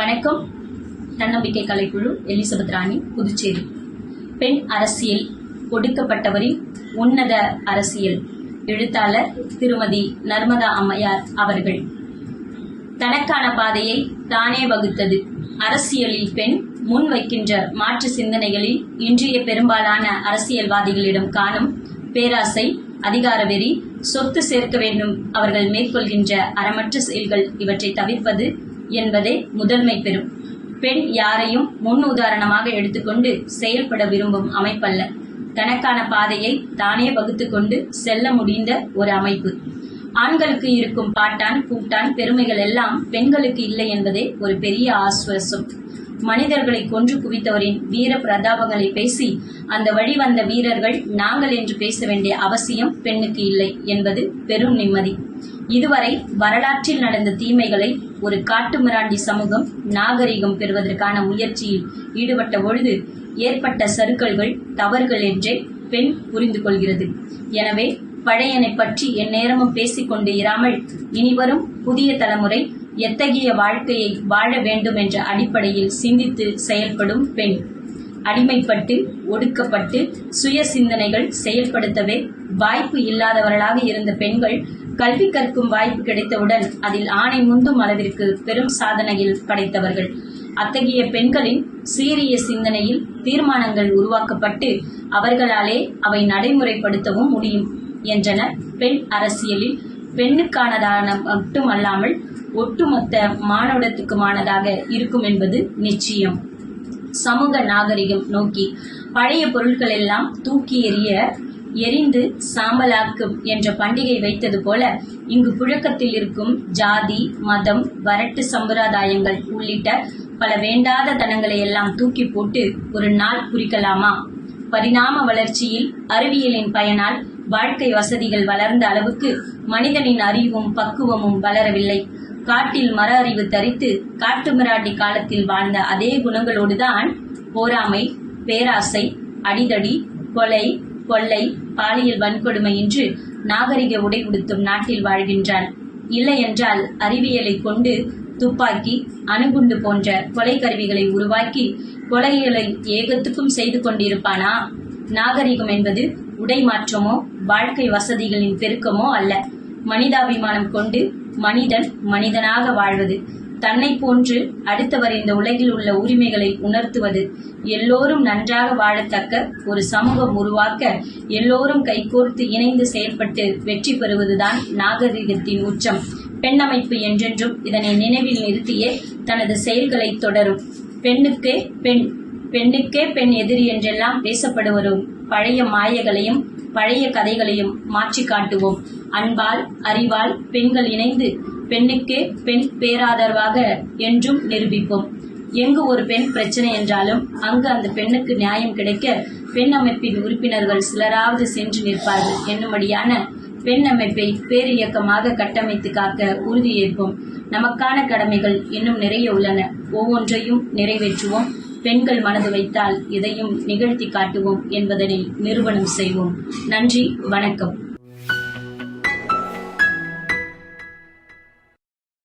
வணக்கம். தன்னம்பிக்கை கலைக்குழு எலிசபெத் ராணி புதுச்சேரி. பெண் அரசியல் ஒடுக்கப்பட்டவரின் உன்னத அரசியல் எழுத்தாளர் திருமதி நர்மதா அம்மையார் அவர்கள். தனக்கான பாதையை தானே வகுத்தது. அரசியலில் பெண் முன்வைக்கின்ற மாற்று சிந்தனைகளில் இன்றைய பெரும்பாலான அரசியல்வாதிகளிடம் காணும் பேராசை அதிகார வெறி சொத்து சேர்க்க வேண்டும் அவர்கள் மேற்கொள்கின்ற அறமற்ற செயல்கள் இவற்றை தவிர்ப்பது என்பதே முதன்மை பெறும் பெண் யாரையும் முன் உதாரணமாக எடுத்துக்கொண்டு செயல்பட விரும்பும் அமைப்பல்ல. தனக்கான பாதையை தானே வகுத்துக்கொண்டு செல்ல முடிந்த ஒரு அமைப்பு. ஆண்களுக்கு இருக்கும் பாட்டான் கூட்டான் பெருமைகள் எல்லாம் பெண்களுக்கு இல்லை என்பதே ஒரு பெரிய ஆஸ்வரசம் மனிதர்களை கொன்று குவித்தவரின் வீர பிரதாபங்களை பேசி அந்த வழி வந்த வீரர்கள் நாங்கள் என்று பேச வேண்டிய அவசியம் பெண்ணுக்கு இல்லை என்பது பெரும் நிம்மதி. இதுவரை வரலாற்றில் நடந்த தீமைகளை ஒரு காட்டுமிராண்டி சமூகம் நாகரிகம் பெறுவதற்கான முயற்சியில் ஈடுபட்ட பொழுது ஏற்பட்ட சருக்கல்கள் தவறுகள் என்றே பெண் புரிந்து கொள்கிறது எனவே பழையனை பற்றி எந்நேரமும் பேசிக்கொண்டு இராமல் இனிவரும் புதிய தலைமுறை எத்தகைய வாழ்க்கையை வாழ வேண்டும் என்ற அடிப்படையில் சிந்தித்து செயல்படும் பெண். அடிமைப்பட்டு ஒடுக்கப்பட்டு சுய சிந்தனைகள் செயல்படுத்தவே வாய்ப்பு இல்லாதவர்களாக இருந்த பெண்கள் கல்வி கற்கும் வாய்ப்பு கிடைத்தவுடன் அதில் ஆணை முந்தும் அளவிற்கு பெரும் சாதனையில் படைத்தவர்கள். அத்தகைய பெண்களின் சீரிய சிந்தனையில் தீர்மானங்கள் உருவாக்கப்பட்டு அவர்களாலே அவை நடைமுறைப்படுத்தவும் முடியும் என்றனர் பெண் அரசியலில் பெண்ணுக்கானதான மட்டுமல்லாமல் ஒட்டுமொத்த மானுடத்துக்குமானதாக இருக்கும் என்பது நிச்சயம். சமூக நாகரிகம் நோக்கி பழைய பொருட்கள் எல்லாம் தூக்கி எறிய எரிந்து சாம்பலாக்கும் என்ற பண்டிகை வைத்தது போல இங்கு புழக்கத்தில் இருக்கும் ஜாதி மதம் வரட்டு சம்பிரதாயங்கள் உள்ளிட்ட பல வேண்டாத தனங்களை எல்லாம் தூக்கி போட்டு ஒரு நாள் குறிக்கலாமா? பரிணாம வளர்ச்சியில் அறிவியலின் பயனால் வாழ்க்கை வசதிகள் வளர்ந்த அளவுக்கு மனிதனின் அறிவும் பக்குவமும் வளரவில்லை. காட்டில் மர அறிவு தரித்து காட்டுமிராட்டி காலத்தில் வாழ்ந்த அதே குணங்களோடுதான் போராமை பேராசை அடிதடி கொலை கொள்ளை பாலியல் வன்கொடுமை என்று நாகரிக உடை உடுத்தும் நாட்டில் வாழ்கின்றான். இல்லையென்றால் அறிவியலை கொண்டு துப்பாக்கி அணுகுண்டு போன்ற கொலை கருவிகளை உருவாக்கி கொலைகளை ஏகத்துக்கும் செய்து கொண்டிருப்பானா? நாகரிகம் என்பது உடை மாற்றமோ வாழ்க்கை வசதிகளின் பெருக்கமோ அல்ல. மனிதாபிமானம் கொண்டு மனிதன் மனிதனாக வாழ்வது தன்னை போன்று அடுத்தவர் இந்த உலகில் உள்ள உரிமைகளை உணர்த்துவது எல்லோரும் நன்றாக வாழத்தக்க ஒரு சமூகம் உருவாக்க எல்லோரும் கைகோர்த்து இணைந்து செயல்பட்டு வெற்றி பெறுவதுதான் நாகரிகத்தின் உச்சம். பெண்ணமைப்பு என்றென்றும் இதனை நினைவில் நிறுத்தியே தனது செயல்களை தொடரும். பெண்ணுக்கே பெண் பெண்ணுக்கே பெண் எதிரி என்றெல்லாம் பேசப்படுவரும். பழைய மாயங்களையும் பழைய கதைகளையும் மாற்றி காட்டுவோம். அன்பால் அறிவால் பெண்கள் இணைந்து பெண்ணுக்கே பெண் பேராதரவாக என்றும் நிரூபிப்போம். எங்கு ஒரு பெண் பிரச்சனை என்றாலும் அங்கு அந்த பெண்ணுக்கு நியாயம் கிடைக்க பெண் அமைப்பின் உறுப்பினர்கள் சிலராவது சென்று நிற்பார்கள் என்னும்படியான பெண் அமைப்பை பேரியக்கமாக கட்டமைத்து காக்க உறுதியேற்போம் நமக்கான கடமைகள் இன்னும் நிறைய உள்ளன. ஒவ்வொன்றையும் நிறைவேற்றுவோம். பெண்கள் மனது வைத்தால் இதையும் நிகழ்த்தி காட்டுவோம் என்பதனை நிறுவனம் செய்வோம். நன்றி வணக்கம்.